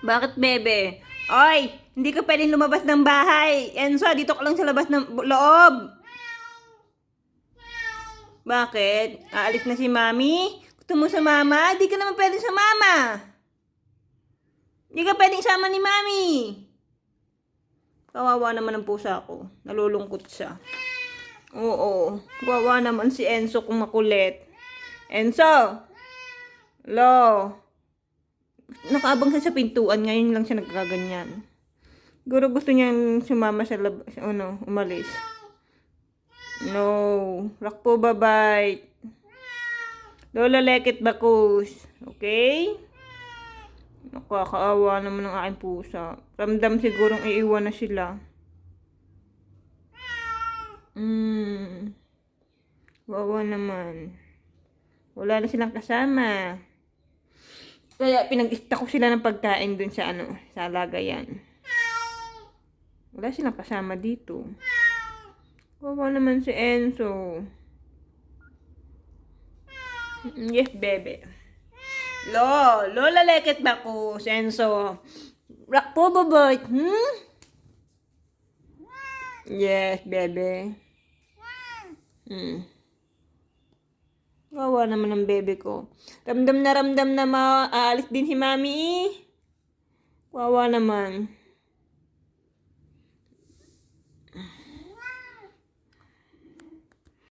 Bakit, bebe? Oy, hindi ka pwedeng lumabas ng bahay. Enzo, dito ka lang sa labas ng loob. Bakit? Aalis na si mami? Gusto mo sa mama? Di ka naman pwedeng sa mama. Di ka pwedeng sama ni mami. Kawawa naman ang pusa ko. Nalulungkot siya. Oo. Kawawa naman si Enzo kung makulit. Enzo! Lo! Nakaabang siya sa pintuan. Ngayon lang siya nagkaganyan. Siguro gusto niyang sumama sa lab... Ano, umalis. No. Rakpo babay. Lola lekit bakus. Okay? Nakakaawa naman ang aking pusa. Ramdam sigurong iiwan na sila. Hmm. Wawa naman. Wala na silang kasama. Kaya pinag-ista ko sila ng pagkain dun sa ano, sa lagayan. Wala silang kasama dito. Wawa naman si Enzo. Yes, bebe. Lo, lola leket ba ko, Enzo? Rock po, baboy. Hmm? Yes, bebe. Hmm. Wawa naman ang bebe ko. Ramdam na ramdam na maaalis din si mami. eh. Wawa naman.